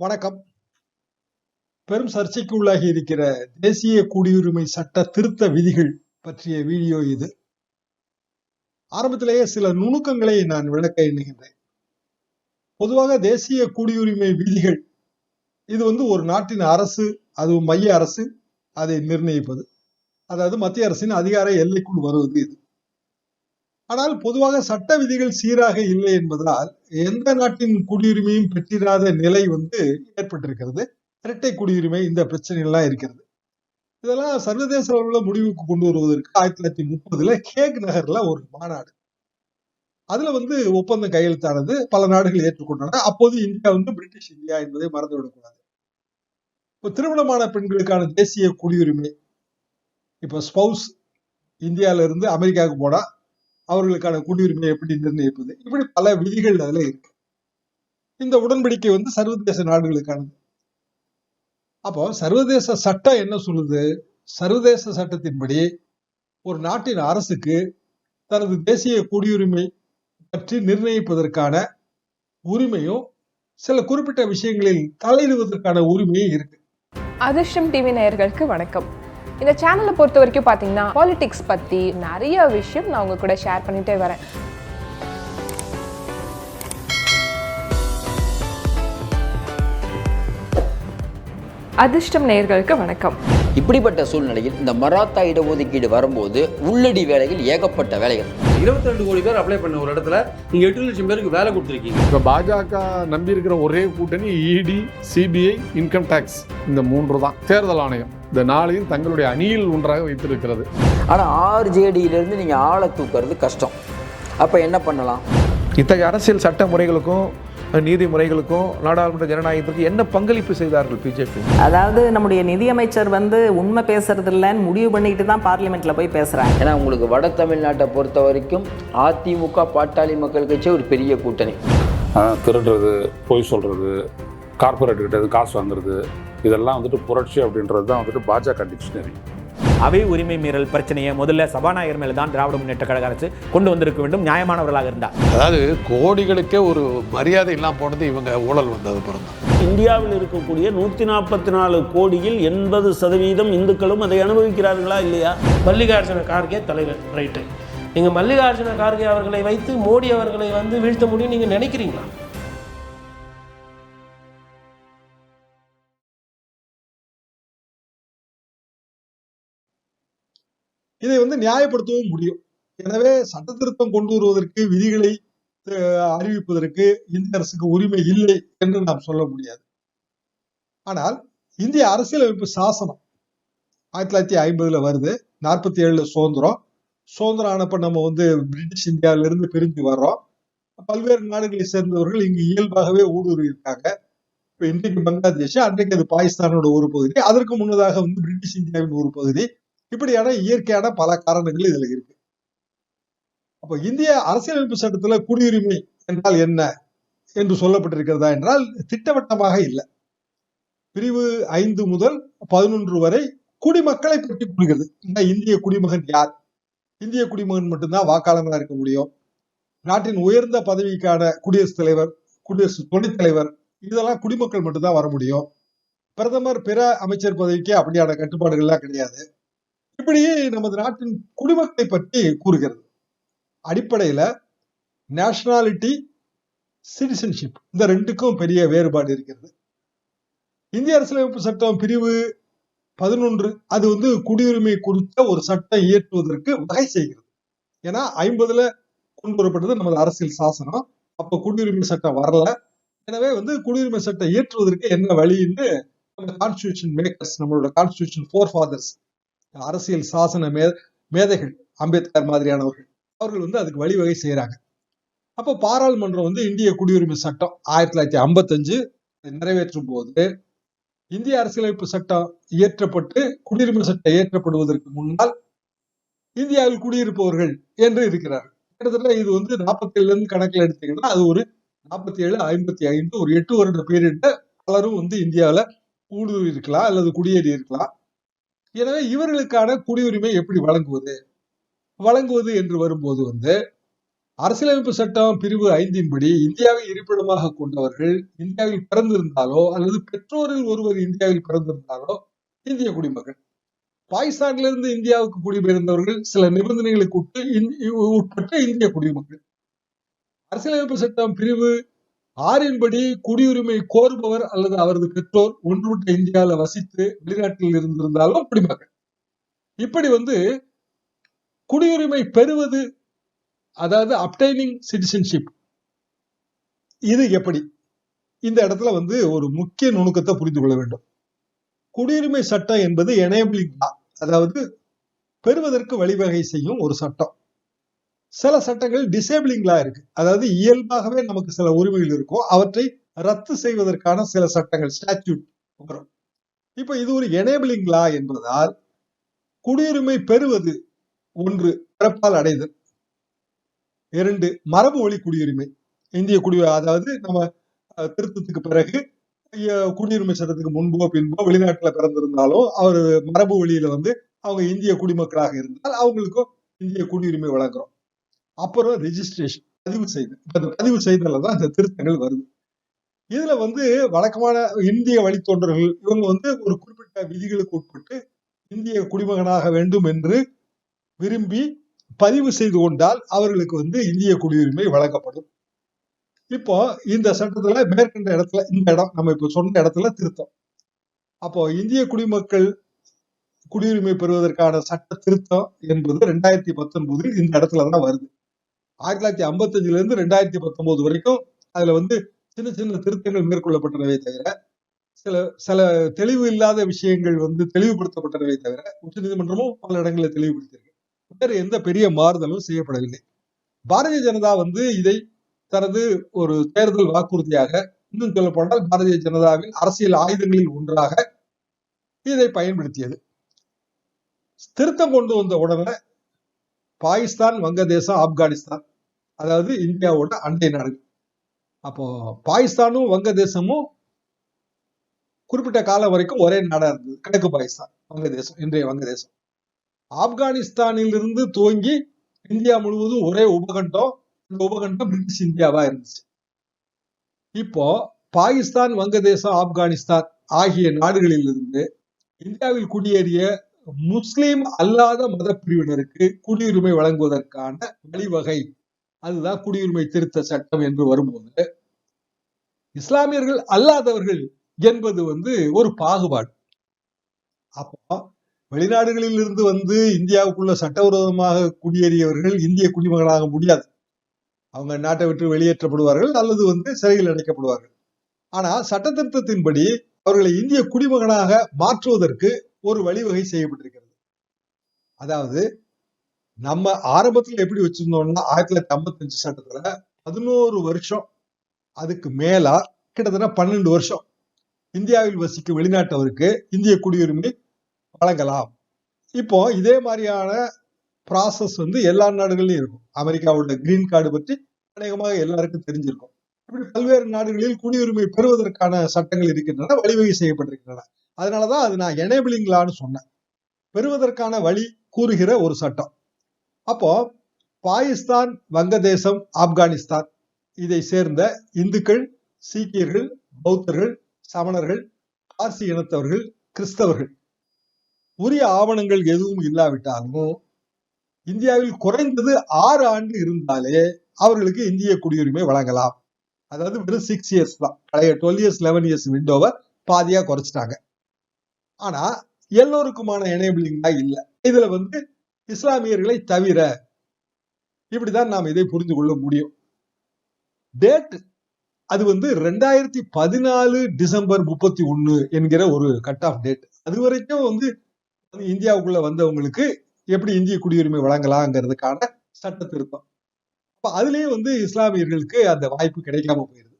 வணக்கம். பெரும் சர்ச்சைக்கு உள்ளாகி இருக்கிற தேசிய குடியுரிமை சட்ட திருத்த விதிகள் பற்றிய வீடியோ இது. ஆரம்பத்திலேயே சில நுணுக்கங்களை நான் விளக்க எண்ணுகின்றேன். பொதுவாக தேசிய குடியுரிமை விதிகள் இது வந்து ஒரு நாட்டின் அரசு அதுவும் மைய அரசு அதை நிர்ணயிப்பது. அதாவது மத்திய அரசின் அதிகார எல்லைக்குள் வருவது இது. ஆனால் பொதுவாக சட்ட விதிகள் சீராக இல்லை என்பதால் எந்த நாட்டின் குடியுரிமையும் பெற்றிராத நிலை வந்து ஏற்பட்டிருக்கிறது. இரட்டை குடியுரிமை இந்த பிரச்சனைகள்லாம் இருக்கிறது. இதெல்லாம் சர்வதேச அளவுல முடிவுக்கு கொண்டு வருவதற்கு ஆயிரத்தி தொள்ளாயிரத்தி முப்பதுல கேக் நகர்ல ஒரு மாநாடு. அதுல வந்து ஒப்பந்தம் கையெழுத்தானது பல நாடுகள் ஏற்றுக்கொண்டன. அப்போது இந்தியா வந்து பிரிட்டிஷ் இந்தியா என்பதை மறந்துவிடக்கூடாது. இப்போ திருமணமான பெண்களுக்கான தேசிய குடியுரிமை இப்ப ஸ்பௌஸ் இந்தியாவில இருந்து அமெரிக்காவுக்கு போனா அவர்களுக்கான குடியுரிமை எப்படி நிர்ணயிப்பது? இப்படி பல விதிகள் அதுல இருக்கு. இந்த உடன்படிக்கை வந்து சர்வதேச நாடுகளுக்கானது. அப்போ சர்வதேச சட்டம் என்ன சொல்லுது? சர்வதேச சட்டத்தின்படி ஒரு நாட்டின் அரசுக்கு தனது தேசிய குடியுரிமை பற்றி நிர்ணயிப்பதற்கான உரிமையும் சில குறிப்பிட்ட விஷயங்களில் தலையிடுவதற்கான உரிமையும் இருக்கு. அதிர்ஷ்டம் டிவி நேயர்களுக்கு வணக்கம். இந்த சேனலை பொறுத்த வரைக்கும் பார்த்தீங்கன்னா பாலிடிக்ஸ் பற்றி நிறைய விஷயம் நான் உங்க கூட ஷேர் பண்ணிட்டே வரேன். அதிர்ஷ்டம் நேயர்களுக்கு வணக்கம். இப்படிப்பட்ட சூழ்நிலையில் இந்த மராத்தா இடஒதுக்கீடு வரும்போது உள்ளடி வேலைகள் ஏகப்பட்ட வேலைகள். 22 கோடி பேர் அப்ளை பண்ண ஒரு இடத்துல நீங்க எட்டு லட்சம் பேருக்கு வேலை கொடுத்துருக்கீங்க. இப்போ பாஜக நம்பி இருக்கிற ஒரே கூட்டணி இடி சிபிஐ இன்கம் டேக்ஸ் இந்த மூன்று தான் தேர்தல் ஆணையம். இந்த நாளையும் தங்களுடைய அணியில் ஒன்றாக வைத்திருக்கிறது. ஆனால் ஆர்ஜேடியிலேருந்து நீங்கள் ஆளை தூக்குறது கஷ்டம். அப்போ என்ன பண்ணலாம்? இத்தகைய அரசியல் சட்ட முறைகளுக்கும் நீதிமுறைகளுக்கும் நாடாளுமன்ற ஜனநாயகத்திற்கு என்ன பங்களிப்பு செய்தார்கள் பிஜேபி அதாவது நம்முடைய நிதியமைச்சர் வந்து உண்மை பேசுறது இல்லைன்னு முடிவு பண்ணிட்டு தான் பார்லிமெண்ட்ல போய் பேசுறாங்க ஏன்னா உங்களுக்கு வட தமிழ்நாட்டை பொறுத்த வரைக்கும் அதிமுக பாட்டாளி மக்கள் கட்சி ஒரு பெரிய கூட்டணி. திருடுறது பொய் சொல்கிறது கார்ப்பரேட் கிட்ட இருந்து காசு வாங்குறது இதெல்லாம் வந்துட்டு புரட்சி அப்படின்றது தான் வந்துட்டு பாஜக டிக்ஷனரி அவை உரிமை மீறல் பிரச்சனையை முதல்ல சபாநாயகர் மேல தான் திராவிட முன்னேற்ற கழக அரசு கொண்டு வந்திருக்க வேண்டும் நியாயமானவர்களாக இருந்தார் அதாவது கோடிகளுக்கே ஒரு மரியாதை இல்லாமல் போனது இவங்க ஊழல் வந்தது பிறந்தான் இந்தியாவில் இருக்கக்கூடிய நூற்றி நாற்பத்தி நாலு கோடியில் எண்பது சதவீதம் இந்துக்களும் அதை அனுபவிக்கிறார்களா இல்லையா? மல்லிகார்ஜுன கார்கே தலைவர் ரைட்டு. நீங்கள் மல்லிகார்ஜுன கார்கே அவர்களை வைத்து மோடி அவர்களை வந்து வீழ்த்த முடியும் நீங்கள் நினைக்கிறீங்களா? இதை வந்து நியாயப்படுத்தவும் முடியும். எனவே சட்ட திருத்தம் கொண்டு வருவதற்கு விதிகளை அஹ், அறிவிப்பதற்கு இந்திய அரசுக்கு உரிமை இல்லை என்று நாம் சொல்ல முடியாது. ஆனால் இந்திய அரசியலமைப்பு சாசனம் ஆயிரத்தி தொள்ளாயிரத்தி ஐம்பதுல வருது. நாற்பத்தி ஏழுல சுதந்திரம். சுதந்திரம் ஆனப்ப நம்ம வந்து பிரிட்டிஷ் இந்தியாவில இருந்து பிரிஞ்சு வர்றோம். பல்வேறு நாடுகளை சேர்ந்தவர்கள் இங்கு இயல்பாகவே ஊடுருவி இருக்காங்க இப்ப இன்றைக்கு பங்களாதேஷ் அன்றைக்கு அது பாகிஸ்தானோட ஒரு பகுதி. அதற்கு முன்னதாக வந்து பிரிட்டிஷ் இந்தியாவின் ஒரு பகுதி. இப்படியான இயற்கையான பல காரணங்கள் இதுல இருக்கு. அப்ப இந்திய அரசியலமைப்பு சட்டத்துல குடியுரிமை என்றால் என்ன என்று சொல்லப்பட்டிருக்கிறதா என்றால் திட்டவட்டமாக இல்லை. பிரிவு ஐந்து முதல் பதினொன்று வரை குடிமக்களை பற்றி கூறுகிறது. இந்திய குடிமகன் யார்? இந்திய குடிமகன் மட்டும்தான் வாக்காளர்களா இருக்க முடியும். நாட்டின் உயர்ந்த பதவிக்கான குடியரசுத் தலைவர் குடியரசு துணைத் தலைவர் இதெல்லாம் குடிமக்கள் மட்டும்தான் வர முடியும். பிரதமர் பிற அமைச்சர் பதவிக்கு அப்படியான கட்டுப்பாடுகள்லாம் கிடையாது. இப்படியே நமது நாட்டின் குடிமக்களை பற்றி கூறுகிறது. அடிப்படையில நேஷனாலிட்டி சிட்டிசன்ஷிப் இந்த ரெண்டுக்கும் பெரிய வேறுபாடு இருக்கிறது. இந்திய அரசியலமைப்பு சட்டம் பிரிவு பதினொன்று அது வந்து குடியுரிமை குறித்த ஒரு சட்டம் இயற்றுவதற்கு வகை செய்கிறது. ஏன்னா ஐம்பதுல கொண்டு வரப்பட்டது நமது அரசியல் சாசனம். அப்ப குடியுரிமை சட்டம் வரல. எனவே வந்து குடியுரிமை சட்டம் இயற்றுவதற்கு என்ன வழின்னு நம்ம கான்ஸ்டியூஷன் மேக்கர்ஸ் நம்மளோட கான்ஸ்டியூஷன் ஃபோர் ஃபாதர்ஸ் அரசியல் சாசன மே மேதைகள் அம்பேத்கர் மாதிரியானவர்கள். அவர்கள் வந்து அதுக்கு வழிவகை செய்யறாங்க அப்போ பாராளுமன்றம் வந்து இந்திய குடியுரிமை சட்டம் ஆயிரத்தி தொள்ளாயிரத்தி ஐம்பத்தஞ்சு நிறைவேற்றும் போது இந்திய அரசியலமைப்பு சட்டம் இயற்றப்பட்டு குடியுரிமை சட்டம் இயற்றப்படுவதற்கு முன்னால் இந்தியாவில் குடியிருப்பவர்கள் என்று இருக்கிறார் கிட்டத்தட்ட இது வந்து நாற்பத்தி ஏழுல இருந்து கணக்கில் எடுத்தீங்கன்னா அது ஒரு நாற்பத்தி ஏழு ஐம்பத்தி ஐந்து ஒரு எட்டு வருட பீரியட்ல பலரும் வந்து இந்தியாவில் ஊடுருவி இருக்கலாம் அல்லது குடியேறி இருக்கலாம் எனவே இவர்களுக்கான குடியுரிமை எப்படி வழங்குவது? வழங்குவது என்று வரும்போது வந்து அரசியலமைப்பு சட்டம் பிரிவு ஐந்தின்படி இந்தியாவை இருப்பிடமாக கொண்டவர்கள் இந்தியாவில் பிறந்திருந்தாலோ அல்லது பெற்றோரில் ஒருவர் இந்தியாவில் பிறந்திருந்தாலோ இந்திய குடிமக்கள் பாகிஸ்தானிலிருந்து இந்தியாவுக்கு குடிபெயர்ந்தவர்கள் சில நிபந்தனைகளுக்கு உட்பட்டு இந்~ உட்பட்ட இந்திய குடிமக்கள் அரசியலமைப்பு சட்டம் பிரிவு ஆறின்படி குடியுரிமை கோருபவர் அல்லது அவரது பெற்றோர் ஒன்றுவிட்ட இந்தியாவில் வசித்து வெளிநாட்டில் இருந்திருந்தாலும் குடிமக்கள் இப்படி வந்து குடியுரிமை பெறுவது அதாவது அப்டைனிங் சிட்டிசன்ஷிப் இது எப்படி? இந்த இடத்துல வந்து ஒரு முக்கிய நுணுக்கத்தை புரிந்து கொள்ள வேண்டும். குடியுரிமை சட்டம் என்பது எனேபிளிங் அதாவது பெறுவதற்கு வழிவகை செய்யும் ஒரு சட்டம். சில சட்டங்கள் டிசேபிளிங்லா இருக்கு. அதாவது இயல்பாகவே நமக்கு சில உரிமைகள் இருக்கும் அவற்றை ரத்து செய்வதற்கான சில சட்டங்கள் ஸ்டாட்யூட் வரும். இப்ப இது ஒரு எனேபிளிங் லா என்பதால் குடியுரிமை பெறுவது ஒன்று பிறப்பால் அடைதல். இரண்டு மரபு வழி குடியுரிமை. இந்திய குடி அதாவது நம்ம திருத்தத்துக்கு பிறகு குடியுரிமை சட்டத்துக்கு முன்போ பின்போ வெளிநாட்டுல பிறந்திருந்தாலும் அவர் மரபு வழியில வந்து அவங்க இந்திய குடிமக்களாக இருந்தால் அவங்களுக்கும் இந்திய குடியுரிமை வழங்குறோம். அப்புறம் ரெஜிஸ்ட்ரேஷன் பதிவு செய்தல் இந்த பதிவு செய்தல தான் இந்த திருத்தங்கள் வருது. இதுல வந்து வழக்கமான இந்திய வழித்தோன்றர்கள் இவங்க வந்து ஒரு குறிப்பிட்ட விதிகளுக்கு உட்பட்டு இந்திய குடிமகனாக வேண்டும் என்று விரும்பி பதிவு செய்து கொண்டால் அவர்களுக்கு வந்து இந்திய குடியுரிமை வழங்கப்படும். இப்போ இந்த சட்டத்துல மேற்கண்ட இடத்துல இந்த இடம் நம்ம இப்ப சொன்ன இடத்துல திருத்தம். அப்போ இந்திய குடிமக்கள் குடியுரிமை பெறுவதற்கான சட்ட திருத்தம் என்பது ரெண்டாயிரத்தி பத்தொன்பதில் இந்த இடத்துல தான் வருது. ஆயிரத்தி தொள்ளாயிரத்தி ஐம்பத்தஞ்சுல இருந்து ரெண்டாயிரத்தி பத்தொன்பது வரைக்கும் அதுல வந்து சின்ன சின்ன திருத்தங்கள் மேற்கொள்ளப்பட்டனவே தவிர சில சில தெளிவு இல்லாத விஷயங்கள் வந்து தெளிவுபடுத்தப்பட்டனவே தவிர உச்சநீதிமன்றமும் பல இடங்களில் தெளிவுபடுத்தியிருக்கு. வேறு எந்த பெரிய மாறுதலும் செய்யப்படவில்லை. பாரதிய ஜனதா வந்து இதை தனது ஒரு தேர்தல் வாக்குறுதியாக இன்னும் சொல்லப்போனால் பாரதிய ஜனதாவின் அரசியல் ஆயுதங்களில் ஒன்றாக இதை பயன்படுத்தியது. திருத்தம் கொண்டு வந்த உடனே பாகிஸ்தான் வங்கதேசம் ஆப்கானிஸ்தான் அதாவது இந்தியாவோட அண்டை நாடு. அப்போ பாகிஸ்தானும் வங்கதேசமும் குறிப்பிட்ட காலம் வரைக்கும் ஒரே நாடா இருந்தது. கிழக்கு பாகிஸ்தான் வங்கதேசம் இன்றைய வங்கதேசம். ஆப்கானிஸ்தானில் இருந்து துவங்கி இந்தியா முழுவதும் ஒரே உபகண்டம் இந்த உபகண்டம் பிரிட்டிஷ் இந்தியாவா இருந்துச்சு. இப்போ பாகிஸ்தான் வங்கதேசம் ஆப்கானிஸ்தான் ஆகிய நாடுகளிலிருந்து இந்தியாவில் குடியேறிய முஸ்லீம் அல்லாத மத பிரிவினருக்கு குடியுரிமை வழங்குவதற்கான வழிவகை அதுதான் குடியுரிமை திருத்த சட்டம் என்று வரும்போது இஸ்லாமியர்கள் அல்லாதவர்கள் என்பது வந்து ஒரு பாகுபாடு. அப்போ வெளிநாடுகளில் இருந்து வந்து இந்தியாவுக்குள்ள சட்டவிரோதமாக குடியேறியவர்கள் இந்திய குடிமகனாக முடியாது. அவங்க நாட்டை விட்டு வெளியேற்றப்படுவார்கள் அல்லது வந்து சிறையில் அடைக்கப்படுவார்கள். ஆனா சட்ட திருத்தத்தின்படி அவர்களை இந்திய குடிமகனாக மாற்றுவதற்கு ஒரு வழிவகை செய்யப்பட்டிருக்கிறது. அதாவது நம்ம ஆரம்பத்துல எப்படி வச்சிருந்தோம்னா ஆயிரத்தி தொள்ளாயிரத்தி ஐம்பத்தஞ்சு சட்டத்துல பதினோரு வருஷம் அதுக்கு மேலா கிட்டத்தட்ட பன்னெண்டு வருஷம் இந்தியாவில் வசிக்கும் வெளிநாட்டவருக்கு இந்திய குடியுரிமை வழங்கலாம். இப்போ இதே மாதிரியான ப்ராசஸ் வந்து எல்லா நாடுகளிலும் இருக்கும். அமெரிக்காவோட கிரீன் கார்டு பற்றி அநேகமாக எல்லாருக்கும் தெரிஞ்சிருக்கும். இப்படி பல்வேறு நாடுகளில் குடியுரிமை பெறுவதற்கான சட்டங்கள் இருக்கின்றன வழிவகை செய்யப்பட்டிருக்கின்றன. அதனாலதான் அது நான் எனேபிளிங் லான்னு சொன்னேன். பெறுவதற்கான வழி கூறுகிற ஒரு சட்டம். அப்போ பாகிஸ்தான் வங்கதேசம் ஆப்கானிஸ்தான். இதை சேர்ந்த இந்துக்கள் சீக்கியர்கள் பௌத்தர்கள் சமணர்கள் பார்சி இனத்தவர்கள் கிறிஸ்தவர்கள். உரிய ஆவணங்கள் எதுவும் இல்லாவிட்டாலும் இந்தியாவில் குறைந்தது ஆறு ஆண்டு இருந்தாலே அவர்களுக்கு இந்திய குடியுரிமை வழங்கலாம். அதாவது வெறும் சிக்ஸ் இயர்ஸ் தான். பழைய டுவெல் இயர்ஸ் லெவன் இயர்ஸ் விண்டோவை பாதியா குறைச்சிட்டாங்க. ஆனா எல்லோருக்குமான எனேபிளிங் தான் இல்லை. இதுல வந்து இஸ்லாமியர்களை தவிர இப்படிதான் நாம் இதை புரிந்து கொள்ள முடியும். டேட் அது வந்து ரெண்டாயிரத்தி பதினாலு டிசம்பர் முப்பத்தி ஒன்னு என்கிற ஒரு கட் ஆஃப் டேட் அது வரைக்கும் வந்து இந்தியாவுக்குள்ள வந்தவங்களுக்கு எப்படி இந்திய குடியுரிமை வழங்கலாங்கிறதுக்கான சட்ட திருத்தம். அப்ப அதுலயும் வந்து இஸ்லாமியர்களுக்கு அந்த வாய்ப்பு கிடைக்காம போயிருது.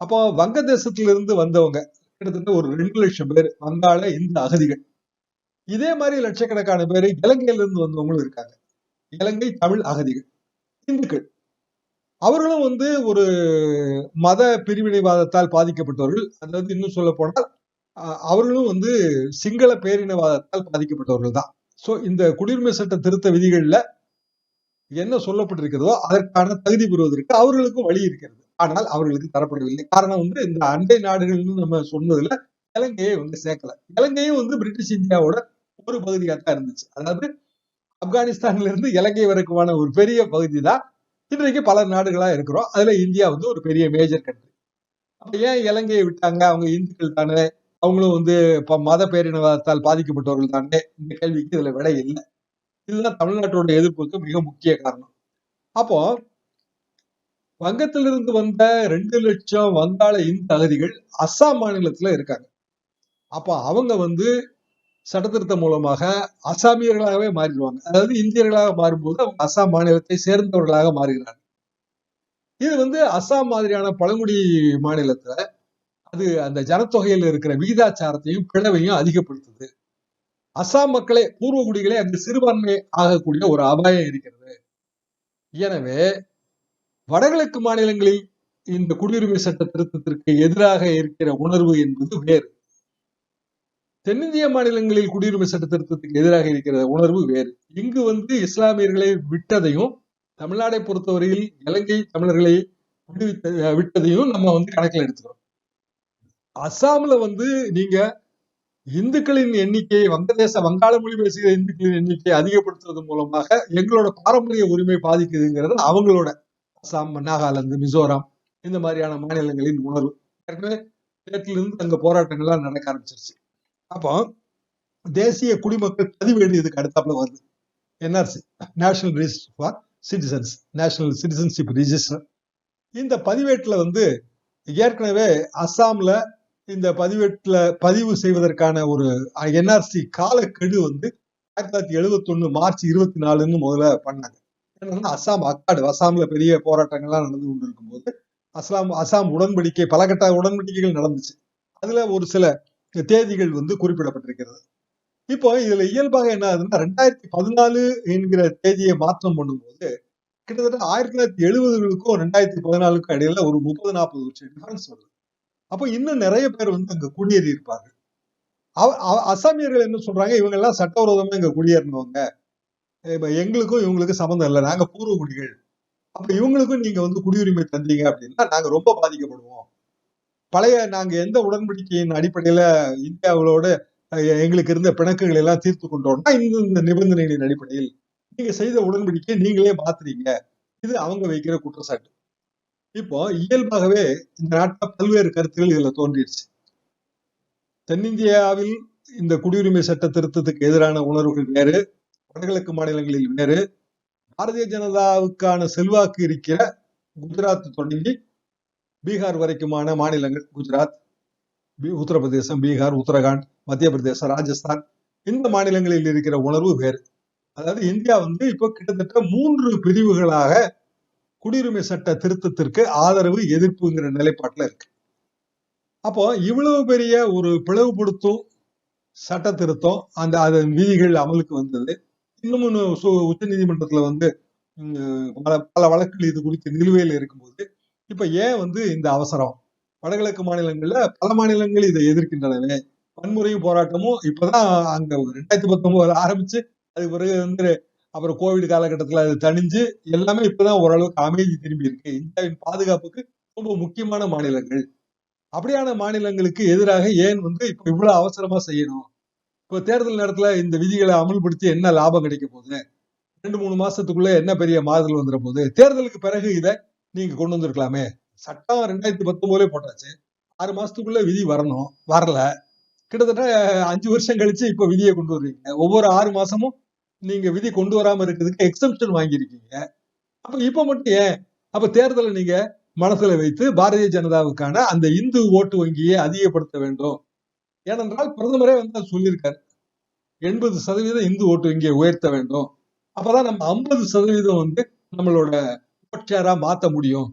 அப்போ வங்கதேசத்திலிருந்து வந்தவங்க கிட்டத்தட்ட ஒரு ரெண்டு லட்சம் பேர் வங்காள இந்து அகதிகள். இதே மாதிரி லட்சக்கணக்கான பேர் இலங்கையில இருந்து வந்தவங்களும் இருக்காங்க. இலங்கை தமிழ் அகதிகள் இந்துக்கள். அவர்களும் வந்து ஒரு மத பிரிவினைவாதத்தால் பாதிக்கப்பட்டவர்கள். அதாவது இன்னும் சொல்ல போனால் அஹ், அவர்களும் வந்து சிங்கள பேரினவாதத்தால் பாதிக்கப்பட்டவர்கள் தான். சோ இந்த குடியுரிமை சட்ட திருத்த விதிகள்ல என்ன சொல்லப்பட்டிருக்கிறதோ அதற்கான தகுதி பெறுவதற்கு அவர்களுக்கும் வழி இருக்கிறது. ஆனால் அவர்களுக்கு தரப்படவில்லை. காரணம் வந்து இந்த அண்டை நாடுகள்னு நம்ம சொன்னதுல இலங்கையை வந்து சேர்க்கல. இலங்கையும் வந்து பிரிட்டிஷ் இந்தியாவோட ஒரு பகுதியாக தான் இருந்துச்சு. அதாவது ஆப்கானிஸ்தான்ல இருந்து இலங்கை வரைக்குமான ஒரு பெரிய பகுதி தான் இன்றைக்கு பல நாடுகளா இருக்கிறோம். அதுல இந்தியா வந்து ஒரு பெரிய மேஜர் கண்ட்ரி அப்ப ஏன் இலங்கையை விட்டாங்க? அவங்க இந்துக்கள் தானே? அவங்களும் வந்து இப்போ மத பேரினவாதத்தால் பாதிக்கப்பட்டவர்கள் தானே? இந்த கேள்விக்கு இதுல விடை இல்லை. இதுதான் தமிழ்நாட்டோட எதிர்ப்புக்கு மிக முக்கிய காரணம். அப்போ வங்கத்திலிருந்து வந்த ரெண்டு லட்சம் வங்காள இந்து அகதிகள் அஸ்ஸாம் மாநிலத்துல இருக்காங்க. அப்ப அவங்க வந்து சட்டத்திருத்தம் மூலமாக அசாமியர்களாகவே மாறிடுவாங்க. அதாவது இந்தியர்களாக மாறும்போது அவங்க அசாம் மாநிலத்தை சேர்ந்தவர்களாக மாறுகிறார்கள் இது வந்து அசாம் மாதிரியான பழங்குடி மாநிலத்துல அது அந்த ஜனத்தொகையில் இருக்கிற விகிதாச்சாரத்தையும் பிளவையும் அதிகப்படுத்துது. அஸ்ஸாம் மக்களே பூர்வகுடிகளே அந்த சிறுபான்மை ஆகக்கூடிய ஒரு அபாயம் இருக்கிறது. எனவே வடகிழக்கு மாநிலங்களில் இந்த குடியுரிமை சட்ட திருத்தத்திற்கு எதிராக இருக்கிற உணர்வு என்பது வேறு. தென்னிந்திய மாநிலங்களில் குடியுரிமை சட்ட திருத்தத்துக்கு எதிராக இருக்கிற உணர்வு வேறு. இங்கு வந்து இஸ்லாமியர்களை விட்டதையும் தமிழ்நாடை பொறுத்தவரையில் இலங்கை தமிழர்களை விடுவித்த விட்டதையும் நம்ம வந்து கணக்கில் எடுத்துக்கிறோம். அஸ்ஸாம்ல வந்து நீங்க இந்துக்களின் எண்ணிக்கையை வங்கதேச வங்காள மொழி பேசுகிற இந்துக்களின் எண்ணிக்கையை அதிகப்படுத்துவது மூலமாக எங்களோட பாரம்பரிய உரிமை பாதிக்குதுங்கிறது அவங்களோட அஸ்ஸாம் நாகாலாந்து மிசோரம் இந்த மாதிரியான மாநிலங்களின் உணர்வு. ஏற்கனவே நேற்றிலிருந்து அங்க போராட்டங்கள்லாம் நடக்க ஆரம்பிச்சிருச்சு. அப்போ தேசிய குடிமக்கள் பதிவு எழுதியதுக்கு அடுத்தாப்புல வருது. NRC national register for citizens national citizenship register இந்த பதிவேட்டுல வந்து ஏற்கனவே அஸ்ஸாமில் இந்த பதிவேட்டுல பதிவு செய்வதற்கான ஒரு என்ஆர்சி காலக்கெடு வந்து ஆயிரத்தி தொள்ளாயிரத்தி எழுபத்தி மார்ச் இருபத்தி நாலுன்னு முதல்ல பண்ணாங்க. என்னன்னா அஸ்ஸாம் அக்காடு அஸ்ஸாமில் பெரிய போராட்டங்கள்லாம் நடந்து கொண்டிருக்கும் போது அஸ்லாம் அஸ்ஸாம் உடன்படிக்கை பல கட்ட உடன்படிக்கைகள் நடந்துச்சு. அதுல ஒரு சில தேதிகள் வந்து குறிப்பிடப்பட்டிருக்கிறது. இப்போ இதுல இயல்பாக என்ன ஆகுதுன்னா ரெண்டாயிரத்தி பதினாலு என்கிற தேதியை மாற்றம் பண்ணும்போது கிட்டத்தட்ட ஆயிரத்தி தொள்ளாயிரத்தி எழுபதுகளுக்கும் ரெண்டாயிரத்தி பதினாலுக்கும் இடையில ஒரு முப்பது நாற்பது வருஷம் டிஃபரன்ஸ் வருது. அப்போ இன்னும் நிறைய பேர் வந்து அங்க குடியேறி இருப்பாங்க. அவ- அசாமியர்கள் என்ன சொல்றாங்க? இவங்க எல்லாம் சட்டவிரோதமா இங்க குடியேறினவங்க. இப்ப எங்களுக்கும் இவங்களுக்கும் சம்மந்தம் இல்லை. நாங்க பூர்வ குடிகள். அப்ப இவங்களுக்கும் நீங்க வந்து குடியுரிமை தந்தீங்க அப்படின்னா நாங்க ரொம்ப பாதிக்கப்படுவோம். பழைய நாங்க எந்த உடன்படிக்கையின் அடிப்படையில இந்தியாவோட எங்களுக்கு இருந்த பிணக்குகளை எல்லாம் தீர்த்து கொண்டோம்னா இந்த இந்த நிபந்தனைகளின் அடிப்படையில் நீங்க செய்த உடன்படிக்கையை நீங்களே மாத்துறீங்க. இது அவங்க வைக்கிற குற்றச்சாட்டு. இப்போ இயல்பாகவே இந்த நாட்டில் பல்வேறு கருத்துகள் இதுல தோன்றிடுச்சு. தென்னிந்தியாவில் இந்த குடியுரிமை சட்ட திருத்தத்துக்கு எதிரான உணர்வுகள் வேறு வடகிழக்கு மாநிலங்களில் வேறு. பாரதிய ஜனதாவுக்கான செல்வாக்கு இருக்கிற குஜராத் தொடங்கி பீகார் வரைக்குமான மாநிலங்கள் குஜராத் உத்தரப்பிரதேசம் பீகார் உத்தரகாண்ட் மத்திய பிரதேசம் ராஜஸ்தான் இந்த மாநிலங்களில் இருக்கிற உணர்வு வேறு. அதாவது இந்தியா வந்து இப்போ கிட்டத்தட்ட மூன்று பிரிவுகளாக குடியுரிமை சட்ட திருத்தத்திற்கு ஆதரவு எதிர்ப்புங்கிற நிலைப்பாட்டுல இருக்கு. அப்போ இவ்வளவு பெரிய ஒரு பிளவுபடுத்தும் சட்ட திருத்தம் அந்த அதன் விதிகள் அமலுக்கு வந்தது. இன்னமும் உச்ச நீதிமன்றத்துல வந்து உம், பல பல வழக்குகள் இது குறித்து நிலுவையில் இருக்கும்போது இப்ப ஏன் வந்து இந்த அவசரம்? வடகிழக்கு மாநிலங்கள்ல பல மாநிலங்கள் இதை எதிர்க்கின்றனவே. வன்முறையும் போராட்டமும் இப்பதான் அங்க ரெண்டாயிரத்தி பத்தொன்பது ஆரம்பிச்சு அது பிறகு வந்து அப்புறம் கோவிட் காலகட்டத்துல அது தணிஞ்சு எல்லாமே இப்பதான் ஓரளவுக்கு அமைதி திரும்பி இருக்கு. இந்தியாவின் பாதுகாப்புக்கு ரொம்ப முக்கியமான மாநிலங்கள். அப்படியான மாநிலங்களுக்கு எதிராக ஏன் வந்து இப்ப இவ்வளவு அவசரமா செய்யணும்? இப்போ தேர்தல் நேரத்துல இந்த விதிகளை அமல்படுத்தி என்ன லாபம் கிடைக்க போகுது? ரெண்டு மூணு மாசத்துக்குள்ள என்ன பெரிய மாறுதல் வந்துட போகுது? தேர்தலுக்கு பிறகு இதை நீங்க கொண்டு வந்திருக்கலாமே. சட்டம் ரெண்டாயிரத்தி பத்தொன்பதுல போட்டாச்சு. ஆறு மாசத்துக்குள்ள விதி வரணும். வரல. கிட்டத்தட்ட அஞ்சு வருஷம் கழிச்சு இப்ப விதியை கொண்டு வருவீங்க ஒவ்வொரு ஆறு மாசமும் நீங்க விதி கொண்டு வராம இருக்கிறதுக்கு எக்ஸம்ஷன் வாங்கியிருக்கீங்க. அப்ப இப்ப மட்டும் ஏன்? அப்ப தேர்தலை நீங்க மனசுல வைத்து பாரதிய ஜனதாவுக்கான அந்த இந்து ஓட்டு வங்கியை அதிகப்படுத்த வேண்டும். ஏனென்றால் பிரதமரே வந்து சொல்லியிருக்காரு. எண்பது சதவீதம் இந்து ஓட்டு வங்கியை உயர்த்த வேண்டும். அப்பதான் நம்ம ஐம்பது சதவீதம் வந்து நம்மளோட ஓட்சேரா மாத்த முடியும்.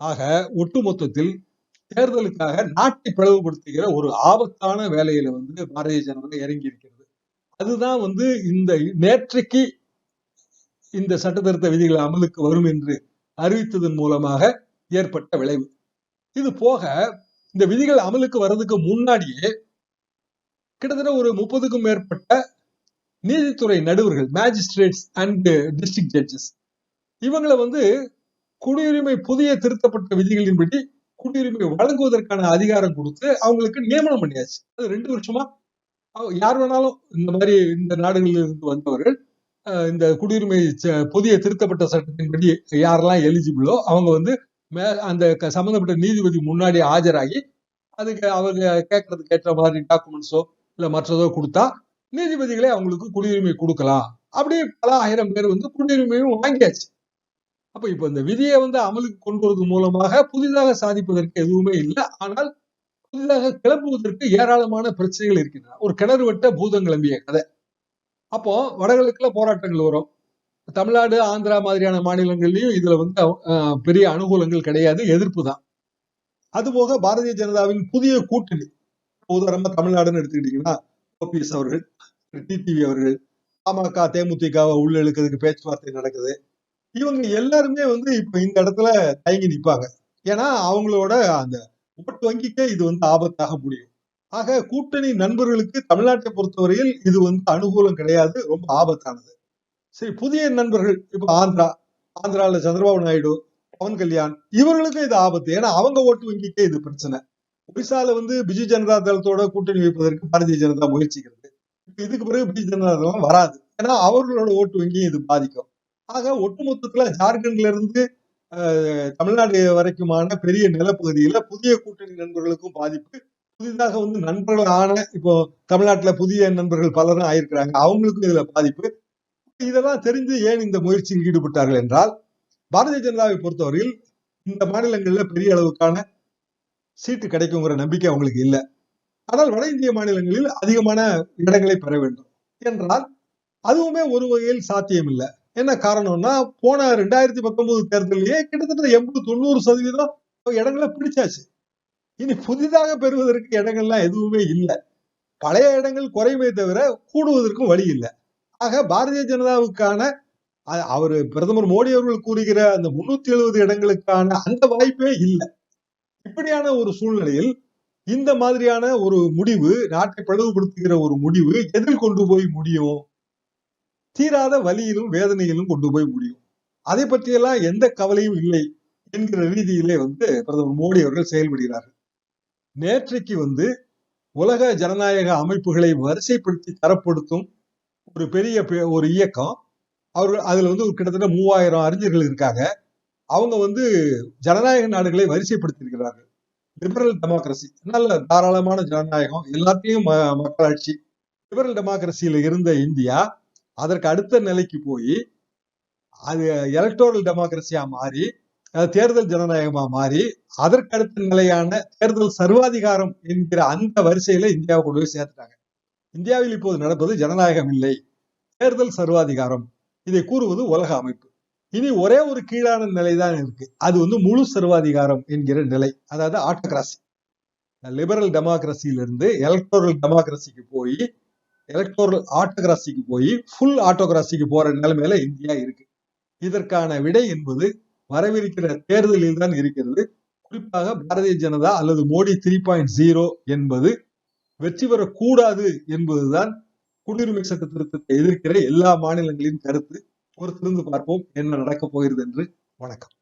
ஆக ஒட்டுமொத்தத்தில் தேர்தலுக்காக நாட்டை பிளவுபடுத்துகிற ஒரு ஆபத்தான வேலையில வந்து பாரதிய ஜனதா இறங்கி இருக்கிறது. அதுதான் வந்து இந்த நேற்றைக்கு இந்த சட்டத்திருத்த விதிகள் அமலுக்கு வரும் என்று அறிவித்ததன் மூலமாக ஏற்பட்ட விளைவு. இது போக இந்த விதிகள் அமலுக்கு வர்றதுக்கு முன்னாடியே கிட்டத்தட்ட ஒரு முப்பதுக்கும் மேற்பட்ட நீதித்துறை நடுவர்கள் மேஜிஸ்ட்ரேட்ஸ் அண்ட் டிஸ்ட்ரிக்ட் ஜட்ஜஸ் இவங்களை வந்து குடியுரிமை புதிய திருத்தப்பட்ட விதிகளின்படி குடியுரிமை வழங்குவதற்கான அதிகாரம் கொடுத்து அவங்களுக்கு நியமனம் பண்ணியாச்சு. அது ரெண்டு வருஷமா அவ- யார் வேணாலும் இந்த மாதிரி இந்த நாடுகளில் இருந்து வந்தவர்கள் இந்த குடியுரிமை ச- புதிய திருத்தப்பட்ட சட்டத்தின்படி யாரெல்லாம் எலிஜிபிளோ அவங்க வந்து மே அந்த க- சம்பந்தப்பட்ட நீதிபதி முன்னாடி ஆஜராகி அதுக்கு அவங்க கேட்கறதுக்கு ஏற்ற மாதிரி டாக்குமெண்ட்ஸோ இல்லை மற்றதோ கொடுத்தா நீதிபதிகளே அவங்களுக்கு குடியுரிமை கொடுக்கலாம். அப்படியே பல ஆயிரம் பேர் வந்து குடியுரிமையும் வாங்கியாச்சு. அப்ப இப்ப இந்த விதியை வந்து அமலுக்கு கொண்டு வருவது மூலமாக புதிதாக சாதிப்பதற்கு எதுவுமே இல்லை. ஆனால் புதிதாக கிளம்புவதற்கு ஏராளமான பிரச்சனைகள் இருக்கின்றன. ஒரு கிணறு வெட்ட பூதம் கிளம்பிய கதை. அப்போ வடகிழக்குல போராட்டங்கள் வரும். தமிழ்நாடு ஆந்திரா மாதிரியான மாநிலங்கள்லயும் இதுல வந்து அஹ், பெரிய அனுகூலங்கள் கிடையாது. எதிர்ப்பு தான். அதுபோக பாரதிய ஜனதாவின் புதிய கூட்டணி. உதாரணமா தமிழ்நாடுன்னு எடுத்துக்கிட்டீங்கன்னா ஓபிஎஸ் அவர்கள் டிடிவி அவர்கள் பாமக தேமுதிகவை உள்ள இழுக்கிறதுக்கு பேச்சுவார்த்தை நடக்குது. இவங்க எல்லாருமே வந்து இப்ப இந்த இடத்துல தயங்கி நிப்பாங்க. ஏன்னா அவங்களோட அந்த ஓட்டு வங்கிக்கே இது வந்து ஆபத்தாக முடியும். ஆக கூட்டணி நண்பர்களுக்கு தமிழ்நாட்டை பொறுத்தவரையில் இது வந்து அனுகூலம் கிடையாது ரொம்ப ஆபத்தானது. சரி புதிய நண்பர்கள் இப்ப ஆந்திரா ஆந்திரால சந்திரபாபு நாயுடு பவன் கல்யாண் இவர்களுக்கும் இது ஆபத்து. ஏன்னா அவங்க ஓட்டு வங்கிக்கே இது பிரச்சனை. ஒரிசால வந்து பிஜு ஜனதா தளத்தோட கூட்டணி வைப்பதற்கு பாரதிய ஜனதா முயற்சிக்கிறது. இதுக்கு பிறகு பிஜு ஜனதா தளம் வராது. ஏன்னா அவர்களோட ஓட்டு வங்கியும் இது பாதிக்கும். ஆக ஒட்டுமொத்தத்துல ஜார்க்கண்ட்ல இருந்து தமிழ்நாடு வரைக்குமான பெரிய நிலப்பகுதியில புதிய கூட்டணி நண்பர்களுக்கும் பாதிப்பு. புதிதாக வந்து நண்பர்கள் ஆன இப்போ தமிழ்நாட்டுல புதிய நண்பர்கள் பலரும் ஆயிருக்கிறாங்க. அவங்களுக்கும் இதுல பாதிப்பு. இதெல்லாம் தெரிந்து ஏன் இந்த முயற்சியில் ஈடுபட்டார்கள் என்றால் பாரதிய ஜனதாவை பொறுத்தவரையில் இந்த மாநிலங்கள்ல பெரிய அளவுக்கான சீட்டு கிடைக்குங்கிற நம்பிக்கை அவங்களுக்கு இல்லை. ஆனால் வட இந்திய மாநிலங்களில் அதிகமான இடங்களை பெற வேண்டும். என்றால் அதுவுமே ஒரு வகையில் சாத்தியம் இல்லை என்ன காரணம்னா போன ரெண்டாயிரத்தி பத்தொன்பது தேர்தலிலேயே கிட்டத்தட்ட எண்பது தொண்ணூறு சதவீதம் இடங்களை பிடிச்சாச்சு. இனி புதிதாக பெறுவதற்கு இடங்கள்லாம் எதுவுமே இல்லை. பழைய இடங்கள் குறையுமே தவிர கூடுவதற்கும் வழி இல்லை. ஆக பாரதிய ஜனதாவுக்கான அவர் பிரதமர் மோடி அவர்கள் கூறுகிற அந்த முன்னூத்தி எழுபது இடங்களுக்கான அந்த வாய்ப்பே இல்லை. இப்படியான ஒரு சூழ்நிலையில் இந்த மாதிரியான ஒரு முடிவு நாட்டை பிளவுபடுத்துகிற ஒரு முடிவு எதில் கொண்டு போய் முடியும்? தீராத வலியிலும் வேதனையிலும் கொண்டு போய் முடியும். அதை பற்றியெல்லாம் எந்த கவலையும் இல்லை என்கிற ரீதியிலே வந்து பிரதமர் மோடி அவர்கள் செயல்படுகிறார்கள். நேற்றைக்கு வந்து உலக ஜனநாயக அமைப்புகளை வரிசைப்படுத்தி தரப்படுத்தும் ஒரு பெரிய பெ- ஒரு இயக்கம். அவர்கள் அதுல வந்து ஒரு கிட்டத்தட்ட மூவாயிரம் அறிஞர்கள் இருக்காங்க. அவங்க வந்து ஜனநாயக நாடுகளை வரிசைப்படுத்தியிருக்கிறார்கள். லிபரல் டெமோக்ரஸி நல்ல தாராளமான ஜனநாயகம். எல்லாத்தையும் ம- மக்களாட்சி. லிபரல் டெமோக்ரஸியில இருந்த இந்தியா அதற்கு அடுத்த நிலைக்கு போய் அது எலக்டோரல் டெமோக்ரஸியா மாறி தேர்தல் ஜனநாயகமா மாறி அதற்கு அடுத்த நிலையான தேர்தல் சர்வாதிகாரம் என்கிற அந்த வரிசையில இந்தியாவை கொண்டு போய் சேர்த்துட்டாங்க. இந்தியாவில் இப்போது நடப்பது ஜனநாயகம் இல்லை. தேர்தல் சர்வாதிகாரம். இதை கூறுவது உலக அமைப்பு. இனி ஒரே ஒரு கீழான நிலைதான் இருக்கு. அது வந்து முழு சர்வாதிகாரம் என்கிற நிலை. அதாவது ஆட்டோகிராசி லிபரல் டெமோக்ரஸியிலிருந்து எலக்டோரல் டெமோக்ரஸிக்கு போய் எலக்டோரல் ஆட்டோகிராசிக்கு போய் ஃபுல் ஆட்டோகிராசிக்கு போற நிலைமையில இந்தியா இருக்கு. இதற்கான விடை என்பது வரவிருக்கிற தேர்தலில் தான் இருக்கிறது. குறிப்பாக பாரதிய ஜனதா அல்லது மோடி த்ரீ பாயிண்ட் ஜீரோ என்பது வெற்றி பெறக்கூடாது என்பதுதான் குடியுரிமை சட்ட திருத்தத்தை எதிர்க்கிற எல்லா மாநிலங்களின் கருத்து. பொறுத்திருந்து பார்ப்போம் என்ன நடக்கப் போகிறது என்று. வணக்கம்.